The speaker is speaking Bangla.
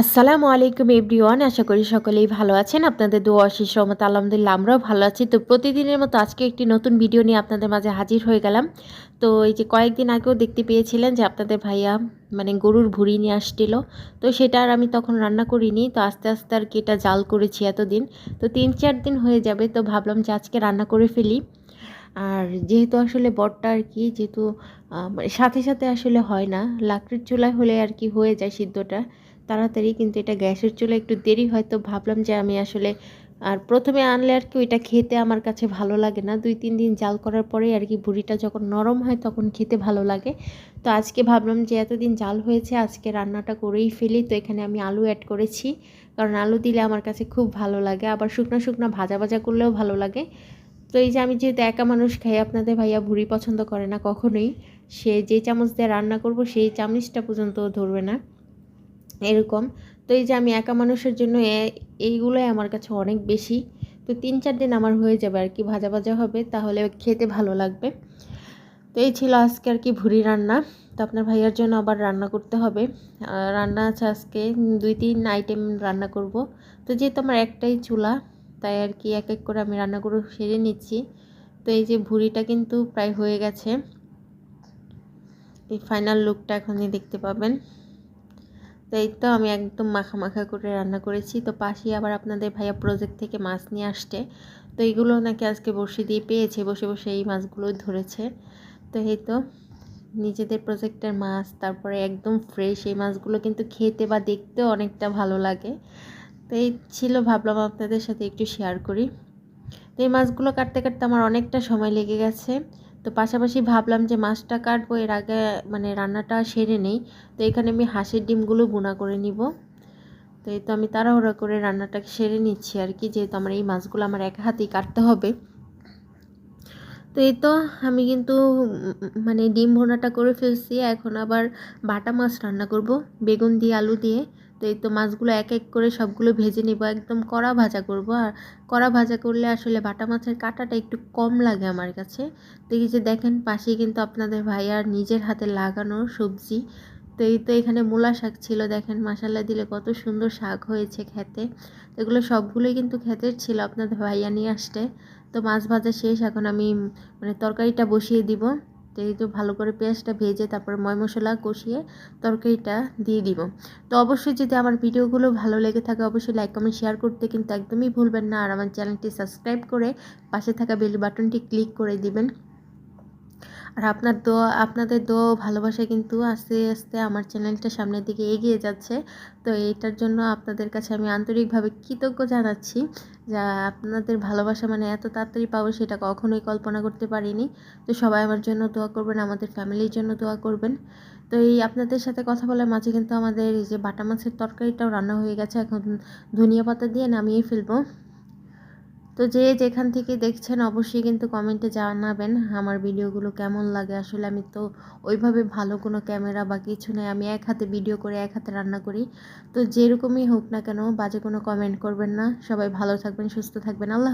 আসসালামু আলাইকুম এভরিওয়ান, আশা করি সকলেই ভালো আছেন। আপনাদের দোয়া আশিস রহমত, আলহামদুলিল্লাহ আমরাও ভালো আছি। তো প্রতিদিনের মতো আজকে একটি নতুন ভিডিও নিয়ে আপনাদের মাঝে হাজির হয়ে গেলাম। তো এই যে কয়েকদিন আগেও দেখতে পেয়েছিলেন যে আপনাদের ভাইয়া মানে গরুর ভুড়ি নিয়ে আসছিল। তো সেটা আর আমি তখন রান্না করিনি। তো আস্তে আস্তে আর কি এটা জাল করেছি এতদিন। তো তিন, চার দিন হয়ে যাবে। তো ভাবলাম যে আজকে রান্না করে ফেলি। আর যেহেতু আসলে বটটা আর কি, যেহেতু মানে সাথে সাথে আসলে হয় না। লাকড়ির চুলায় হলে আর কি হয়ে যায় সিদ্ধটা। তাড়াতাড়ি, কিন্তু এটা গ্যাসের চুলে একটু দেরি হয়তো ভাবলাম যে আমি আসলে আর প্রথমে আনলে আর কি ওইটা খেতে আমার কাছে ভালো লাগে না। দুই, তিন দিন জাল করার পরে আর কি বুড়িটা যখন নরম হয় তখন খেতে ভালো লাগে। তো আজকে ভাবলাম যে এতদিন জাল হয়েছে, আজকে রান্নাটা করেই ফেলি। তো এখানে আমি আলু অ্যাড করেছি, কারণ আলু দিলে আমার কাছে খুব ভালো লাগে। আবার শুকনো শুকনো ভাজা ভাজা করলেও ভালো লাগে। তো এই যে আমি যেহেতু একা মানুষ খাই, আপনাদের ভাইয়া ভুড়ি পছন্দ করে না কখনোই। সে যে চামচ দিয়ে রান্না করব, সেই চামচটা পর্যন্ত ধরবে না। এরকম। তো এই যে আমি একা মানুষের জন্য এইগুলোই আমার কাছে অনেক বেশি। তো তিন চার দিন আমার হয়ে যাবে আর কি, ভাজা ভাজা হবে, তাহলে খেতে ভালো লাগবে। তো এই ছিল আজকে আর কি ভুড়ি রান্না। তো আপনার ভাইয়ার জন্য আবার রান্না করতে হবে। রান্না আছে আজকে দুই তিন আইটেম রান্না করব। তো যেহেতু আমার একটাই চুলা, তাই আর কি এক এক করে আমি রান্না করে সেরে নিচ্ছি। তো এই যে ভুড়িটা কিন্তু প্রায় হয়ে গেছে। এই ফাইনাল লুকটা এখনই দেখতে পাবেন। তো এই তো আমি একদম মাখা মাখা করে রান্না করেছি। তো পাশেই আবার আপনাদের ভাইয়া প্রজেক্ট থেকে মাছ নিয়ে আসছে। তো এইগুলো নাকি আজকে বসে দিয়ে পেয়েছে, বসে বসে এই মাছগুলো ধরেছে। তো এই তো নিজেদের প্রজেক্টের মাছ, তারপরে একদম ফ্রেশ এই মাছগুলো কিন্তু খেতে বা দেখতেও অনেকটা ভালো লাগে। তো এই ছিল, ভাবলাম আপনাদের সাথে একটু শেয়ার করি। তো এই মাছগুলো কাটতে কাটতে আমার অনেকটা সময় লেগে গেছে। তো পাশাপাশি ভাবলাম যে মাছটা কাটবো, এর আগে মানে রান্নাটা সেরে নেই। তো এখানে আমি হাঁসের ডিমগুলো গুঁড়া করে নিব। তো এই তো আমি তাড়াহুড়া করে রান্নাটা সেরে নিচ্ছি আর কি, যেহেতু আমার এই মাছগুলো আমার এক হাতেই কাটতে হবে। তো এই তো আমি কিন্তু মানে ডিম ভোনাটা করে ফেলছি, এখন আবার বাটা মাছ রান্না করব, বেগুন দিয়ে, আলু দিয়ে। তো এই তো মাছগুলো এক এক করে সবগুলো ভেজে নেব। একদম কড়া ভাজা করব। আর কড়া ভাজা করলে আসলে বাটা মাছের কাঁটাটা একটু কম লাগে আমার কাছে। তো এই যে দেখেন, পাশেই কিন্তু আপনাদের ভাইয়ার নিজের হাতে লাগানো সবজি। তো এই তো এখানে মূলা শাক ছিল, দেখেন মশালা দিলে কত সুন্দর শাক হয়েছে খেতে। তো এগুলো সবগুলোই কিন্তু খেতের ছিল, আপনাদের ভাইয়া নিয়ে আসতে। তো মাছ ভাজা শেষ, এখন আমি মানে তরকারিটা বসিয়ে দিব। এই তো ভালো করে পেঁয়াজটা ভেজে তারপর ময় মশলা কষিয়ে তরকারিটা দিয়ে দিব। তো অবশ্যই যদি আমার ভিডিওগুলো ভালো লেগে থাকে, অবশ্যই লাইক কমেন্ট শেয়ার করতে কিন্তু একদমই ভুলবেন না। আর আমার চ্যানেলটি সাবস্ক্রাইব করে পাশে থাকা বেল বাটনটি ক্লিক করে দিবেন। আর আপনার দোয়া, আপনাদের দোয়া ভালোবাসা কিন্তু আস্তে আস্তে আমার চ্যানেলটা সামনের দিকে এগিয়ে যাচ্ছে। তো এটার জন্য আপনাদের কাছে আমি আন্তরিকভাবে কৃতজ্ঞ জানাচ্ছি যা আপনাদের ভালোবাসা মানে এত তাড়াতাড়ি পাবো সেটা কখনোই কল্পনা করতে পারিনি। তো সবাই আমার জন্য দোয়া করবেন, আমাদের ফ্যামিলির জন্য দোয়া করবেন। তো এই আপনাদের সাথে কথা বলার মাঝে কিন্তু আমাদের এই যে বাটা মাছের তরকারিটাও রান্না হয়ে গেছে। এখন ধনিয়া পাতা দিয়ে নামিয়ে ফেলব। তো যে যেখান থেকে দেখছেন অবশ্যই কিন্তু কমেন্টে জানাবেন, আমার ভিডিওগুলো কেমন লাগে? আসলে আমি তো ওইভাবে ভালো কোনো ক্যামেরা বা কিছু নেই, আমি এক হাতে ভিডিও করে এক হাতে রান্না করি। তো যেরকমই হোক না কেন, বাজে কোনো কমেন্ট করবেন না। সবাই ভালো থাকবেন, সুস্থ থাকবেন। আল্লাহ